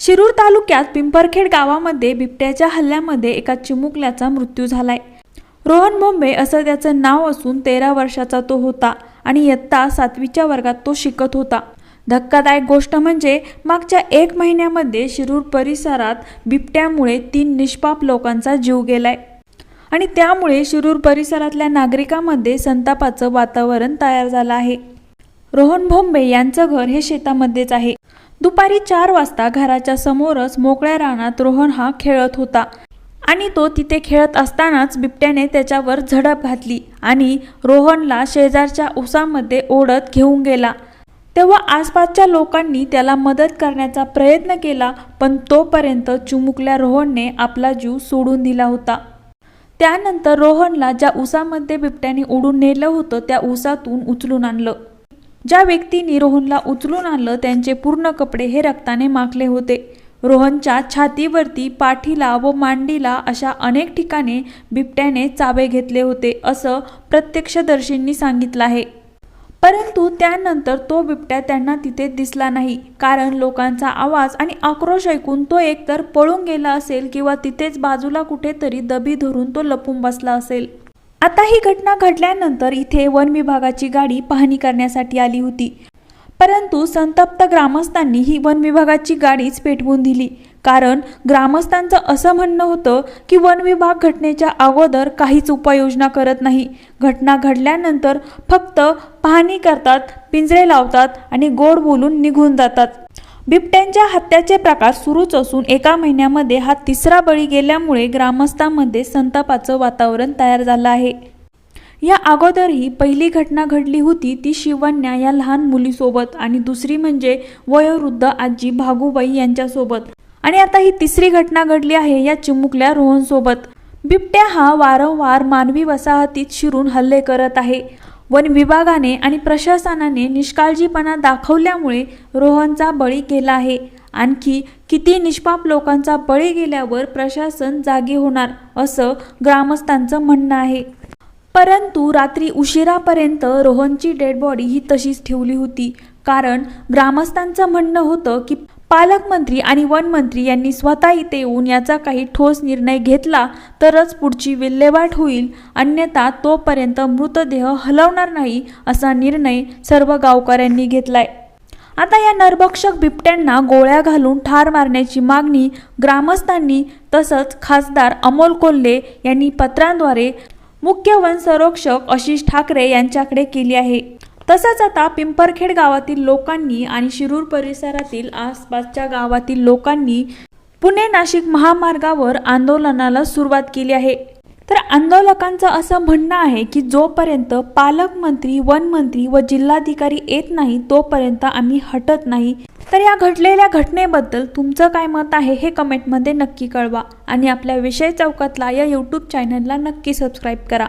शिरूर तालुक्यात पिंपरखेड गावामध्ये बिबट्याच्या हल्ल्यामध्ये एका चिमुकल्याचा मृत्यू झालाय. रोहन बोंबे असं त्याचं नाव असून तेरा वर्षाचा तो होता आणि इयत्ता सातवीच्या वर्गात तो शिकत होता. धक्कादायक गोष्ट म्हणजे मागच्या एक महिन्यामध्ये शिरूर परिसरात बिबट्यामुळे तीन निष्पाप लोकांचा जीव गेलाय. आणि त्यामुळे शिरूर परिसरातल्या नागरिकांमध्ये संतापाचं वातावरण तयार झालं आहे. रोहन भोंबे यांचं घर हे शेतामध्येच आहे. दुपारी चार वाजता घराच्या समोरच मोकळ्या रानात रोहन हा खेळत होता. आणि तो तिथे खेळत असतानाच बिबट्याने त्याच्यावर झडप घातली आणि रोहनला शेजारच्या उसामध्ये ओढत घेऊन गेला. तेव्हा आसपासच्या लोकांनी त्याला मदत करण्याचा प्रयत्न केला पण तोपर्यंत चुमुकल्या रोहनने आपला जीव सोडून दिला होता. त्यानंतर रोहनला ज्या उसामध्ये बिबट्याने उडून नेलं होतं त्या उसातून उचलून आणलं. ज्या व्यक्तींनी रोहनला उचलून आणलं त्यांचे पूर्ण कपडे हे रक्ताने माखले होते. रोहनच्या छातीवरती पाठीला व मांडीला अशा अनेक ठिकाणी बिबट्याने चावे घेतले होते असं प्रत्यक्षदर्शींनी सांगितलं आहे. परंतु त्यानंतर तो बिबट्या त्यांना तिथे दिसला नाही कारण लोकांचा आवाज आणि आक्रोश ऐकून तो एकतर पळून गेला असेल किंवा तिथेच बाजूला कुठेतरी दबी धरून तो लपून बसला असेल. आता ही घटना घडल्यानंतर इथे वन विभागाची गाडी पाहणी करण्यासाठी आली होती. परंतु संतप्त ग्रामस्थांनी ही वन विभागाची गाडीच पेटवून दिली. कारण ग्रामस्थांचं असं म्हणणं होतं की वन विभाग घटनेच्या अगोदर काहीच उपाययोजना करत नाही. घटना घडल्यानंतर फक्त पाहणी करतात पिंजरे लावतात आणि गोड बोलून निघून जातात. बिबट्यांच्या हत्याचे प्रकार सुरूच असून एका महिन्यामध्ये हा तिसरा बळी गेल्यामुळे ग्रामस्थांमध्ये संतापाचं वातावरण तयार झालं आहे. या अगोदरही पहिली घटना घडली होती ती शिवन्या या लहान मुलीसोबत आणि दुसरी म्हणजे वयोवृद्ध आजी भागूबाई यांच्यासोबत. आणि आता ही तिसरी घटना घडली आहे या चिमुकल्या रोहनसोबत. बिबट्या हा वारंवार मानवी वसाहतीत शिरून हल्ले करत आहे. वन विभागाने आणि प्रशासनाने निष्काळजीपणा दाखवल्यामुळे रोहनचा बळी केला आहे. आणखी किती निष्पाप लोकांचा बळी गेल्यावर प्रशासन जागे होणार असं ग्रामस्थांचं म्हणणं आहे. परंतु रात्री उशिरापर्यंत रोहनची डेड बॉडी ही तशीच ठेवली होती. कारण ग्रामस्थांचं म्हणणं होतं की पालकमंत्री आणि वनमंत्री यांनी स्वतः इथे येऊन याचा काही ठोस निर्णय घेतला तरच पुढची विल्हेवाट होईल. अन्यथा तोपर्यंत मृतदेह हलवणार नाही असा निर्णय सर्व गावकऱ्यांनी घेतलाय. आता या नरभक्षक बिबट्यांना गोळ्या घालून ठार मारण्याची मागणी ग्रामस्थांनी तसंच खासदार अमोल कोल्हे यांनी पत्रांद्वारे मुख्य वन संरक्षक आशिष ठाकरे यांच्याकडे केली आहे. तसंच आता पिंपरखेड गावातील लोकांनी आणि शिरूर परिसरातील आसपासच्या गावातील लोकांनी पुणे नाशिक महामार्गावर आंदोलनाला सुरुवात केली आहे. तर आंदोलकांचं असं म्हणणं आहे की जोपर्यंत पालकमंत्री वनमंत्री व जिल्हाधिकारी येत नाही तोपर्यंत आम्ही हटत नाही. तर या घडलेल्या घटनेबद्दल तुमचं काय मत आहे हे कमेंटमध्ये नक्की कळवा. आणि आपल्या विषय चौकातला या यूट्यूब चॅनलला नक्की सबस्क्राईब करा.